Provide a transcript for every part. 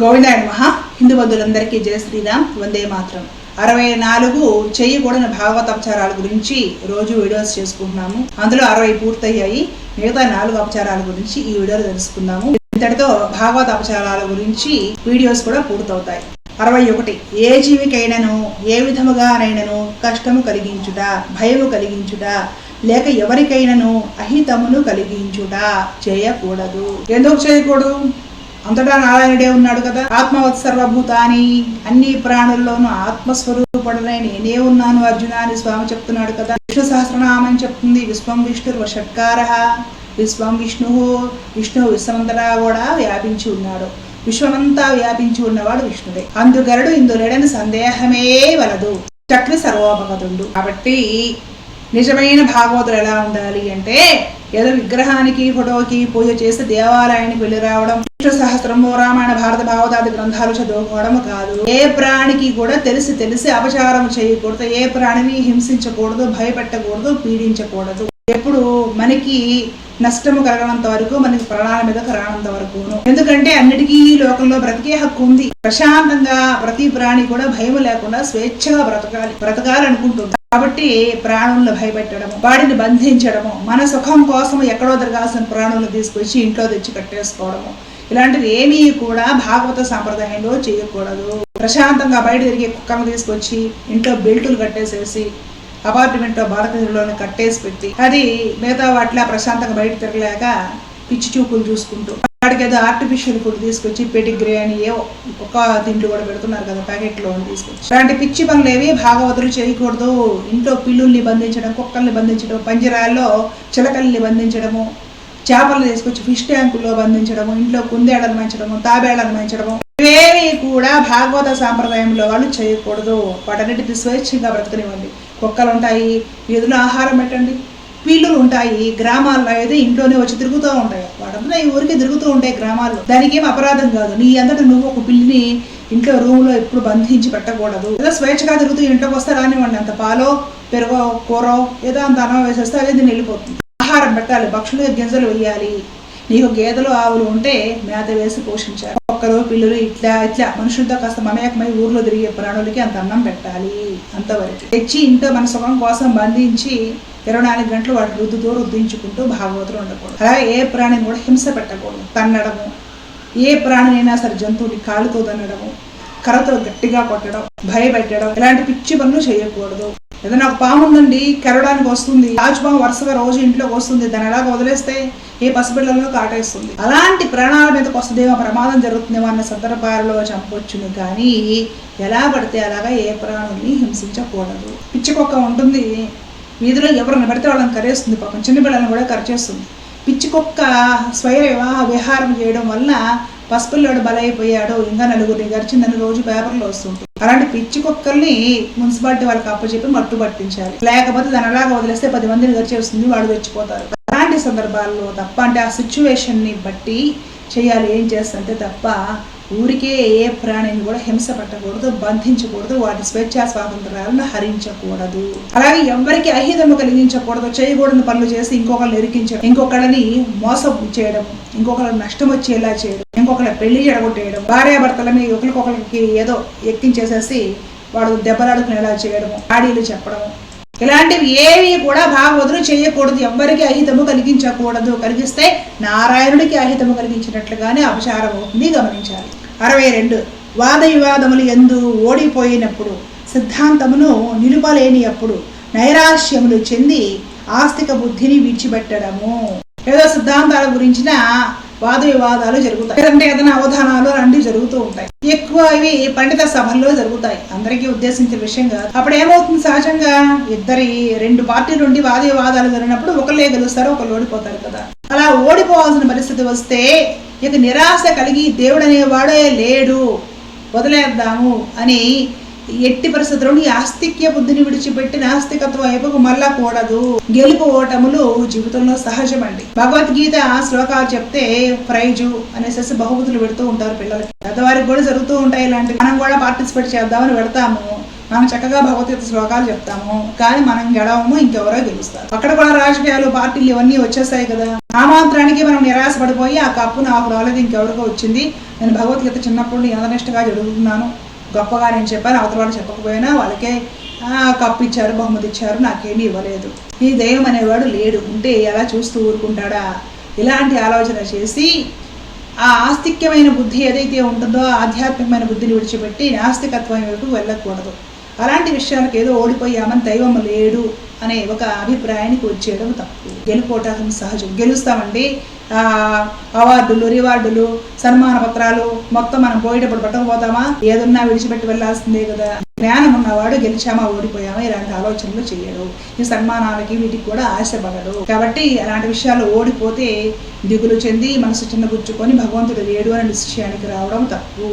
గోవిందాయ మహా హిందూ బంధువులందరికీ జయ శ్రీరామ్. వందే మాత్రం. అరవై నాలుగు చేయకూడని భాగవత అపచారాల గురించి రోజు వీడియోస్ చేసుకుంటున్నాము. అందులో అరవై పూర్తయ్యాయి. మిగతా నాలుగు అపచారాల గురించి ఈ వీడియోలో తెలుసుకుందాము. ఇంతటితో భాగవత అపచారాల గురించి వీడియోస్ కూడా పూర్తవుతాయి. అరవై ఒకటి. ఏ జీవికైనను ఏ విధముగానైనను కష్టము కలిగించుట భయము కలిగించుట లేక ఎవరికైనను అహితమును కలిగించుట చేయకూడదు. ఎందుకు చేయకూడదు? అంతటా నారాయణుడే ఉన్నాడు కదా. ఆత్మవత్ సర్వభూతాని అన్ని ప్రాణుల్లోనూ ఆత్మస్వరూపుడనే నేనే ఉన్నాను అర్జున అని స్వామి చెప్తున్నాడు కదా. విష్ణు సహస్రనామం చెప్తుంది. విశ్వం విష్ణుర్ షట్కార విశ్వం విష్ణు విష్ణు విశ్వమంతటా కూడా వ్యాపించి ఉన్నాడు. విశ్వమంతా వ్యాపించి ఉన్నవాడు విష్ణుడే. అందుగరుడు ఇందులేడని సందేహమే వలదు. చక్రి సర్వోపగతుండు. కాబట్టి నిజమైన భాగవతులు ఎలా ఉండాలి అంటే ఏదో విగ్రహానికి ఫోటోకి పూజ చేసి దేవాలయానికి వెళ్ళి రావడం. విష్ణు సహస్రము రామాయణ భారత భావదాది గ్రంథాలు చదువుకోవడం కాదు. ఏ ప్రాణికి కూడా తెలిసి తెలిసి అపచారం చేయకూడదు. ఏ ప్రాణిని హింసించకూడదు భయపెట్టకూడదు పీడించకూడదు. ఎప్పుడు మనకి నష్టము కలగనంత వరకు మనకి ప్రాణాల మీద రానంత వరకు ఎందుకంటే అన్నిటికీ ఈ లోకంలో బ్రతికే హక్కు ఉంది. ప్రశాంతంగా ప్రతి ప్రాణి కూడా భయం లేకుండా స్వేచ్ఛగా బ్రతకాలి బ్రతకాలనుకుంటుంది. కాబట్టి ప్రాణులను భయపెట్టడము వాడిని బంధించడము మన సుఖం కోసం ఎక్కడో తిరగాల్సిన ప్రాణులను తీసుకొచ్చి ఇంట్లో తెచ్చి కట్టేసుకోవడము. ఇలాంటివి ఏమీ కూడా భాగవత సాంప్రదాయంలో చేయకూడదు. ప్రశాంతంగా బయట తిరిగే కుక్కను తీసుకొచ్చి ఇంట్లో బెల్టులు కట్టేసేసి అపార్ట్మెంట్లో భారతదేశంలోని కట్టేసి పెట్టి అది మిగతా వాటిలా ప్రశాంతంగా బయట తిరగలేక పిచ్చి చూపులు చూసుకుంటూ వాడికి ఏదో ఆర్టిఫిషియల్ ఫుడ్ తీసుకొచ్చి పెటిగ్రే అని ఏవో ఒక తిండి కూడా పెడుతున్నారు కదా ప్యాకెట్లో తీసుకొచ్చి. అలాంటి పిచ్చి పనులు ఏవి భాగవతులు చేయకూడదు. ఇంట్లో పిల్లుల్ని బంధించడం కుక్కల్ని బంధించడం పంజరాల్లో చిలకల్ని బంధించడము చేపలు తీసుకొచ్చి ఫిష్ ట్యాంకుల్లో బంధించడము ఇంట్లో కుందేళ్ళను పెంచడము తాబేళ్ళను పెంచడము ఇవేవి కూడా భాగవత సాంప్రదాయంలో వాళ్ళు చేయకూడదు. వాటన్నిటిని స్వేచ్ఛగా బ్రతకనివ్వండి. కుక్కలు ఉంటాయి వీధిలో ఆహారం పెట్టండి. పిల్లులు ఉంటాయి గ్రామాల్లో అయితే ఇంట్లోనే వచ్చి తిరుగుతూ ఉంటాయి. వాడంతా ఈ ఊరికే తిరుగుతూ ఉంటాయి గ్రామాల్లో. దానికి ఏం అపరాధం కాదు. నీ అంతటా నువ్వు ఒక పిల్లిని ఇంట్లో రూమ్లో ఎప్పుడు బంధించి పెట్టకూడదు. ఏదో స్వేచ్ఛగా తిరుగుతూ ఇంట్లోకి వస్తే రానివ్వండి. అంత పాలో పెరుగో కూరో ఏదో అంత అన్నం వేసేస్తే అదే దీన్ని వెళ్ళిపోతుంది. ఆహారం పెట్టాలి. పక్షులు గింజలు వేయాలి. నీకు గేదెలు ఆవులు ఉంటే మేత వేసి పోషించాలి. ఒక్కరు పిల్లలు ఇట్లా ఇట్లా. మనుషులతో కాస్త మమేకమై ఊర్లో తిరిగే ప్రాణులకి అంత అన్నం పెట్టాలి అంతవరకు. తెచ్చి ఇంట్లో మన సుఖం కోసం బంధించి ఇరవై నాలుగు గంటలు వాటి రుద్దుతో రుద్దించుకుంటూ భాగవతులు ఉండకూడదు. అలాగే ఏ ప్రాణిని కూడా హింస పెట్టకూడదు. తన్నడము. ఏ ప్రాణినైనా సరే జంతువుని కాలుతో తన్నడము. కర్రతో గట్టిగా కొట్టడం. భయపెట్టడం. ఇలాంటి పిచ్చి పనులు చేయకూడదు. ఏదైనా ఒక పాము ఉందండి కెరడానికి వస్తుంది. రాజుపాము వరుసగా రోజు ఇంట్లోకి వస్తుంది. దాన్ని ఎలాగ వదిలేస్తే ఏ పసిపిల్లలను కాటేస్తుంది. అలాంటి ప్రాణాల మీదకి వస్తుందేమో ప్రమాదం జరుగుతుందేమో అన్న సందర్భాలలో చంపొచ్చును కానీ ఎలా పడితే అలాగా ఏ ప్రాణుల్ని హింసించకూడదు. పిచ్చి కుక్క ఉంటుంది. వీధిలో ఎవరిని పడితే వాళ్ళని కరేస్తుంది పాపం. చిన్న పిల్లలను కూడా కరిచేస్తుంది. పిచ్చి కుక్క స్వయ వివాహ విహారం చేయడం వల్ల పసుపుల్లోడు బలైపోయాడు. ఇంకా నలుగురిని గరిచిందని రోజు పేపర్లో వస్తుంటుంది. అలాంటి పిచ్చి కుక్కల్ని మున్సిపాలిటీ వాళ్ళకి అప్పచెప్పి మట్టు పట్టించాలి. లేకపోతే దాని అలాగా వదిలేస్తే పది మందిని గరిచేస్తుంది వాడు తెచ్చిపోతారు అలాంటి సందర్భాల్లో తప్ప అంటే ఆ సిచ్యువేషన్ని బట్టి చేయాలి. ఏం చేస్తుంటే తప్ప ఊరికే ఏ ప్రాణిని కూడా హింస పెట్టకూడదు బంధించకూడదు వాటి స్వేచ్ఛా స్వాతంత్రాలను హరించకూడదు. అలాగే ఎవరికి అహితము కలిగించకూడదు చేయకూడని పనులు చేసి ఇంకొకరిని ఎరికించడం ఇంకొకళ్ళని మోసం చేయడం ఇంకొకరికి నష్టం వచ్చేలా చేయడం ఇంకొకరి పెళ్ళి జడగొట్టేయడం భార్యాభర్తలని ఒకరికొకరికి ఏదో ఎక్కించేసేసి వాడు దెబ్బలాడుకునేలా చేయడం ఆడీలు చెప్పడం. ఇలాంటివి ఏవి కూడా భాగవతులు చేయకూడదు. ఎవ్వరికి అహితము కలిగించకూడదు. కలిగిస్తే నారాయణుడికి అహితము కలిగించినట్లుగానే అపచారం అవుతుంది గమనించాలి. అరవై రెండు. వాద వివాదములు ఎందు ఓడిపోయినప్పుడు సిద్ధాంతమును నిలుపలేని అప్పుడు నైరాశ్యములు చెంది ఆస్తిక బుద్ధిని విడిచిపెట్టడము. ఏదో సిద్ధాంతాల గురించిన వాద వివాదాలు జరుగుతాయి. లేదంటే ఏదైనా అవధానాలు అలాంటివి జరుగుతూ ఉంటాయి. ఎక్కువ ఇవి పండిత సభల్లో జరుగుతాయి. అందరికీ ఉద్దేశించిన విషయం కాదు. అప్పుడు ఏమవుతుంది సహజంగా? ఇద్దరి రెండు పార్టీలు నుండి వాద వివాదాలు జరిగినప్పుడు ఒకళ్ళే గెలుస్తారు ఒకళ్ళు ఓడిపోతారు కదా. అలా ఓడిపోవాల్సిన పరిస్థితి వస్తే ఇక నిరాశ కలిగి దేవుడు అనేవాడే లేడు. వదిలేద్దాము అని ఎట్టి పరిస్థితులను ఈ ఆస్తిక్య బుద్ధిని విడిచిపెట్టి నాస్తికత్వం వైపుకు మళ్ళా కూడదు గెలుపు ఓటములు జీవితంలో సహజమండి. భగవద్గీత శ్లోకాలు చెప్తే ప్రైజు అనేసి బహుమతులు పెడుతూ ఉంటారు పిల్లలకి. పెద్దవారికి కూడా జరుగుతూ ఉంటాయి ఇలాంటివి. మనం కూడా పార్టిసిపేట్ చేద్దామని పెడతాము. మనం చక్కగా భగవద్గీత శ్లోకాలు చెప్తాము కానీ మనం గెలవము ఇంకెవరో గెలుస్తారు. అక్కడ కూడా రాజకీయాలు పార్టీలు ఇవన్నీ వచ్చేస్తాయి కదా. ఆ మాత్రానికి మనం నిరాశ పడిపోయి ఆ కప్పు నాకు రాలేదు ఇంకెవరికో వచ్చింది. నేను భగవద్గీత చిన్నప్పుడు ఎంతనిష్టగా చదువుతున్నాను గొప్పగా నేను చెప్పాను అవతల వాళ్ళు చెప్పకపోయినా వాళ్ళకే ఆ, కప్పు ఇచ్చారు బహుమతి ఇచ్చారు నాకేమీ ఇవ్వలేదు. ఈ దైవం అనేవాడు లేడు. ఉంటే ఎలా చూస్తూ ఊరుకుంటాడా? ఇలాంటి ఆలోచన చేసి ఆ ఆస్తిక్యమైన బుద్ధి ఏదైతే ఉంటుందో ఆధ్యాత్మికమైన బుద్ధిని విడిచిపెట్టి నాస్తికత్వం వైపు వెళ్ళకూడదు. అలాంటి విషయాలకు ఏదో ఓడిపోయామని దైవం లేడు అనే ఒక అభిప్రాయానికి వచ్చేయడం తప్పు. గెలుపోవటం సహజం. గెలుస్తామండి. అవార్డులు రివార్డులు సన్మాన పత్రాలు మొత్తం మనం పోయేటప్పుడు పట్టకపోతామా? ఏదన్నా విడిచిపెట్టి వెళ్ళాల్సిందే కదా. జ్ఞానం ఉన్నవాడు గెలిచామా ఓడిపోయామా ఇలాంటి ఆలోచనలు చేయడు. ఈ సన్మానాలకి వీటికి కూడా ఆశపడడు. కాబట్టి అలాంటి విషయాలు ఓడిపోతే దిగులు చెంది మనసు చిన్నగుచ్చుకొని భగవంతుడు లేడు అనే నిశ్చయానికి రావడం తప్పు.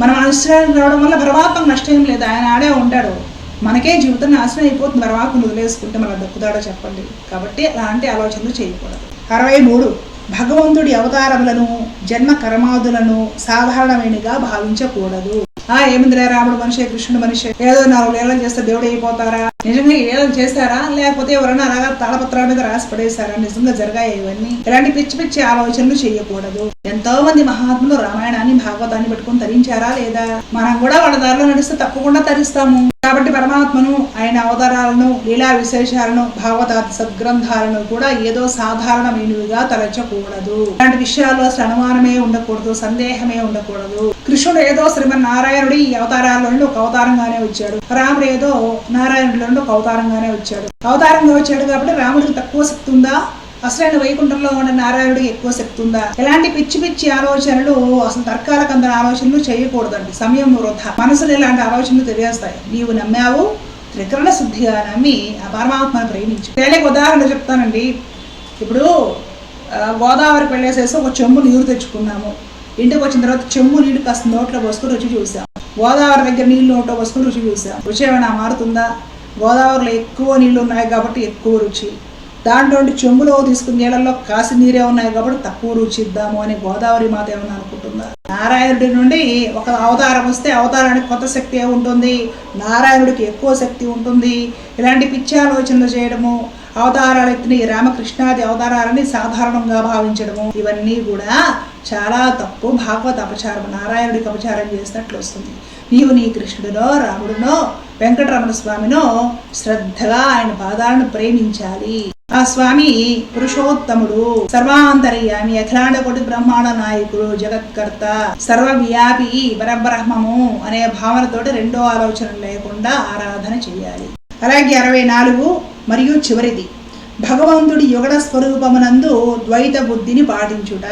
మనం అనుసరణ రావడం వల్ల పరమాత్మకు నష్టం ఏం లేదు. ఆయన ఆడే ఉంటాడు. మనకే జీవితం నాశనం అయిపోతుంది. పరమాత్మను వదిలేసుకుంటే మన దక్కుతాడో చెప్పండి. కాబట్టి అలాంటి ఆలోచనలు చేయకూడదు. అరవై మూడు. భగవంతుడి అవతారములను జన్మ కర్మాదులను సాధారణమైనగా భావించకూడదు. ఆ ఏమిందిరా రాముడు మనిషి కృష్ణుడు మనిషి? ఏదో నాలుగు లీలలు చేస్తే దేవుడు అయిపోతారా? నిజంగా ఈ చేశారా? లేకపోతే ఎవరైనా అలాగా తాళపత్రాల మీద రాసి పడేశారా? నిజంగా జరిగాయి ఇవన్నీ? ఇలాంటి పిచ్చి పిచ్చి ఆలోచనలు చేయకూడదు. ఎంతో మంది మహాత్ములు రామాయణాన్ని భాగవతాన్ని పెట్టుకుని తరించారా లేదా? మనం కూడా వాళ్ళ దారిలో నడిస్తే తప్పకుండా తరిస్తాము. కాబట్టి పరమాత్మను ఆయన అవతారాలను లీలా విశేషాలను భాగవతాది సద్గ్రంథాలను కూడా ఏదో సాధారణమైనవిగా తలచకూడదు. ఇలాంటి విషయాల్లో అసలు అనుమానమే ఉండకూడదు సందేహమే ఉండకూడదు. కృష్ణుడు ఏదో శ్రీమన్నారాయణుడు ఈ అవతారాల్లో నుండి ఒక అవతారంగానే వచ్చాడు. రాముడు ఏదో నారాయణుడిలో ఒక అవతారంగానే వచ్చాడు. అవతారంగా వచ్చాడు కాబట్టి రాముడికి తక్కువ శక్తి ఉందా? అసలైన వైకుంఠంలో ఉన్న నారాయణుడికి ఎక్కువ శక్తి ఉందా? ఎలాంటి పిచ్చి పిచ్చి ఆలోచనలు అసలు తర్కాలకు అందరి ఆలోచనలు చేయకూడదండి. సమయం వృధా. మనసులో ఇలాంటి ఆలోచనలు తెలియస్తాయి. నీవు నమ్మావు త్రికరణ శుద్ధిగా నమ్మి ఆ పరమాత్మను ప్రేమించి తేలిక ఉదాహరణ చెప్తానండి. ఇప్పుడు గోదావరి గోదావరికి వెళ్ళేసేసి ఒక చెంబు నీరు తెచ్చుకున్నాము. ఇంటికి వచ్చిన తర్వాత చెంబు నీళ్ళు కాస్త నోట్లో పోసుకుని రుచి చూసాం. గోదావరి దగ్గర నీళ్ళు నోట్లో పోసుకుని రుచి చూసాం. రుచి ఏమైనా మారుతుందా? గోదావరిలో ఎక్కువ నీళ్ళు ఉన్నాయి కాబట్టి ఎక్కువ రుచి. దాంట్లో చెంబులో తీసుకున్న నీళ్ళల్లో కాసి నీరే ఉన్నాయి కాబట్టి తక్కువ రుచి ఇద్దాము అని గోదావరి మాత ఏమన్నా అనుకుంటుందా? నారాయణుడి నుండి ఒక అవతారం వస్తే అవతారానికి కొత్త శక్తి ఉంటుంది. నారాయణుడికి ఎక్కువ శక్తి ఉంటుంది. ఇలాంటి పిచ్చి ఆలోచనలు చేయడము అవతారాలు ఎత్తిన ఈ రామకృష్ణాది అవతారాలని సాధారణంగా భావించడము ఇవన్నీ కూడా చాలా తప్పు భాగవత అపచారం నారాయణుడికి అపచారం చేసినట్లు వస్తుంది. నీవు నీ కృష్ణుడినో రాముడినో వెంకటరమణ స్వామినో శ్రద్ధగా ఆయన పాదాలను ప్రేమించాలి. ఆ స్వామి పురుషోత్తముడు సర్వాంతర్యామి అఖిలాండ కోటి బ్రహ్మాండ నాయకుడు జగత్కర్త సర్వవ్యాపి పరబ్రహ్మము అనే భావనతోటి రెండో ఆలోచన లేకుండా ఆరాధన చేయాలి. అలాగే అరవై నాలుగు మరియు చివరిది. భగవంతుడి యుగడ స్వరూపమునందు ద్వైత బుద్ధిని పాటించుట.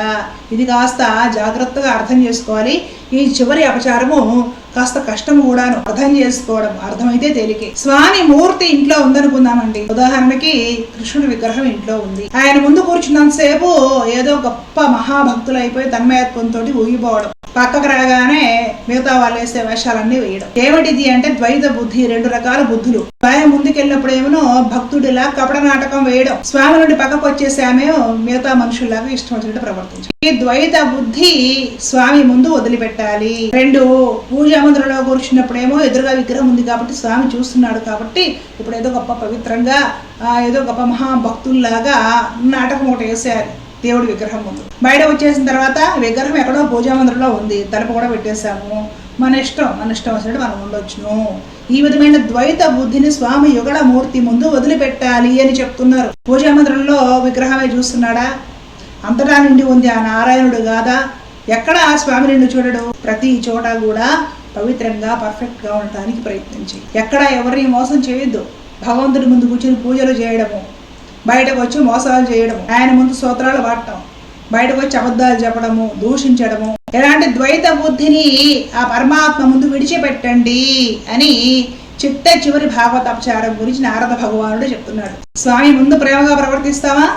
ఇది కాస్త జాగ్రత్తగా అర్థం చేసుకోవాలి. ఈ చివరి అపచారము కాస్త కష్టం కూడాను అర్థం చేసుకోవడం అర్థమైతే తేలికే. స్వామి మూర్తి ఇంట్లో ఉందనుకుందామండి ఉదాహరణకి కృష్ణుడి విగ్రహం ఇంట్లో ఉంది. ఆయన ముందు కూర్చున్నంతసేపు ఏదో గొప్ప మహాభక్తులు అయిపోయి తన్మయత్వంతో ఊగిపోవడం. పక్కకు రాగానే మిగతా వాళ్ళు వేసే వేషాలన్నీ వేయడం. ఏమిటిది అంటే ద్వైత బుద్ధి రెండు రకాల బుద్ధులు. స్వామి ముందుకెళ్ళినప్పుడు ఏమో భక్తుడిలా కపట నాటకం వేయడం. స్వామి నుండి పక్కకు వచ్చేసామే మిగతా మనుషుల్లాగా ఇష్టం వచ్చినట్టు ప్రవర్తించడం. ఈ ద్వైత బుద్ధి స్వామి ముందు వదిలిపెట్టాలి. రెండు పూజ మందిరంలో కూర్చున్నప్పుడేమో ఎదురుగా విగ్రహం ఉంది కాబట్టి స్వామి చూస్తున్నాడు కాబట్టి ఇప్పుడు ఏదో గొప్ప పవిత్రంగా ఏదో గొప్ప మహాభక్తుల్లాగా నాటకం ఒకటి వేసారు దేవుడి విగ్రహం ముందు. బయట వచ్చేసిన తర్వాత విగ్రహం ఎక్కడో పూజా మందిరంలో ఉంది. తలుపు కూడా పెట్టేశాము. మన ఇష్టం మన ఇష్టం వచ్చినట్టు మనం ఉండొచ్చును. ఈ విధమైన ద్వైత బుద్ధిని స్వామి యుగడ మూర్తి ముందు వదిలిపెట్టాలి అని చెప్తున్నారు. పూజా మందిరంలో విగ్రహమే చూస్తున్నాడా? అంతటా నిండి ఉంది ఆ నారాయణుడు కాదా? ఎక్కడ ఆ స్వామి నిన్ను చూడడు? ప్రతి చోట కూడా పవిత్రంగా పర్ఫెక్ట్గా ఉండటానికి ప్రయత్నించి. ఎక్కడ ఎవరిని మోసం చేయొద్దు. భగవంతుడి ముందు కూర్చొని పూజలు చేయడము బయటకు వచ్చి మోసాలు చేయడము ఆయన ముందు సూత్రాలు వాడటం బయటకు వచ్చి అబద్ధాలు చెప్పడము దూషించడము. ఎలాంటి ద్వైత బుద్ధిని ఆ పరమాత్మ ముందు విడిచిపెట్టండి అని చిట్ట చివరి భాగవతాపచారం గురించి నారద భగవానుడు చెప్తున్నాడు. స్వామి ముందు ప్రేమగా ప్రవర్తిస్తావా?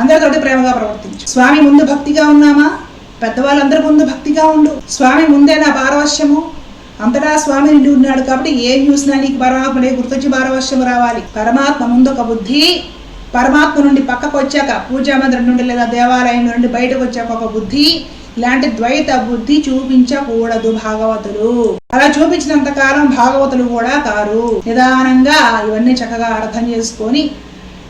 అందరితోటి ప్రేమగా ప్రవర్తించు. స్వామి ముందు భక్తిగా ఉన్నామా? పెద్దవాళ్ళందరి ముందు భక్తిగా ఉండు. స్వామి ముందే నా పారవశ్యము. అంతటా స్వామి నిండి ఉన్నాడు కాబట్టి ఏం చూసినా నీకు పరమాత్మనే గుర్తొచ్చి పారవశ్యం రావాలి. పరమాత్మ ముందు ఒక బుద్ధి పరమాత్మ నుండి పక్కకు వచ్చాక పూజా మందిరం నుండి లేదా దేవాలయం నుండి బయటకు వచ్చాక ఒక బుద్ధి ఇలాంటి ద్వైత బుద్ధి చూపించకూడదు భాగవతులు. అలా చూపించినంత కాలం భాగవతులు కూడా కారు. నిదానంగా ఇవన్నీ చక్కగా అర్థం చేసుకొని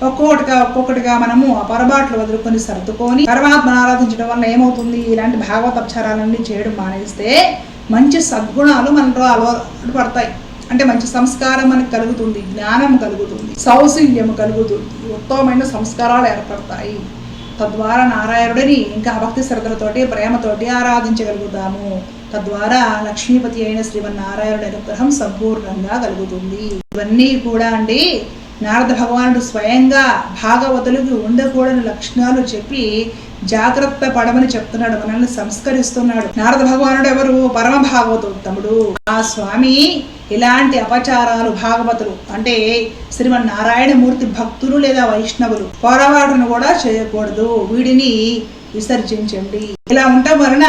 ఒక్కొక్కటిగా ఒక్కొక్కటిగా మనము ఆ పొరపాట్లు వదులుకొని సర్దుకొని పరమాత్మను ఆరాధించడం వల్ల ఏమవుతుంది? ఇలాంటి భాగవతోపచారాలన్నీ చేయడం మానేస్తే మంచి సద్గుణాలు మనలో అలవాటు పడతాయి. అంటే మంచి సంస్కారం మనకు కలుగుతుంది జ్ఞానం కలుగుతుంది సౌశల్యం కలుగుతుంది ఉత్తమమైన సంస్కారాలు ఏర్పడతాయి. తద్వారా నారాయణుడిని ఇంకా భక్తి శ్రద్ధలతోటి ప్రేమతోటి ఆరాధించగలుగుతాము. తద్వారా లక్ష్మీపతి అయిన శ్రీమన్నారాయణుడి అనుగ్రహం సంపూర్ణంగా కలుగుతుంది. ఇవన్నీ కూడా అండి నారద భగవానుడు స్వయంగా భాగవతులకు ఉండకూడని లక్షణాలు చెప్పి జాగ్రత్త పడమని చెప్తున్నాడు మనల్ని సంస్కరిస్తున్నాడు. నారద భగవానుడు ఎవరు? పరమ భాగవతోత్తముడు ఆ స్వామి ఇలాంటి అపచారాలు భాగవతులు అంటే శ్రీమన్నారాయణ నారాయణమూర్తి భక్తులు లేదా వైష్ణవులు పొరపాటును కూడా చేయకూడదు. వీడిని విసర్జించండి. ఇలా ఉండటం వలన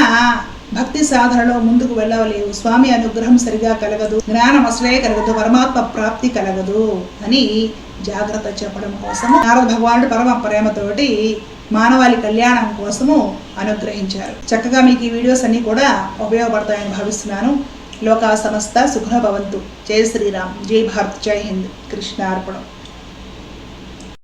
భక్తి సాధనలో ముందుకు వెళ్ళవలేవు. స్వామి అనుగ్రహం సరిగా కలగదు. జ్ఞానం అసలే కలగదు. పరమాత్మ ప్రాప్తి కలగదు అని జాగ్రత్త చెప్పడం కోసం నారద భగవానుడు పరమ ప్రేమతోటి మానవాళి కళ్యాణం కోసము అనుగ్రహించారు. చక్కగా మీకు ఈ వీడియోస్ అన్నీ కూడా ఉపయోగపడతాయని భావిస్తున్నాను. లోకా సమస్త సుఖభవంతు జై శ్రీరామ్. జై భారత్. జై హింద్. కృష్ణార్పణం.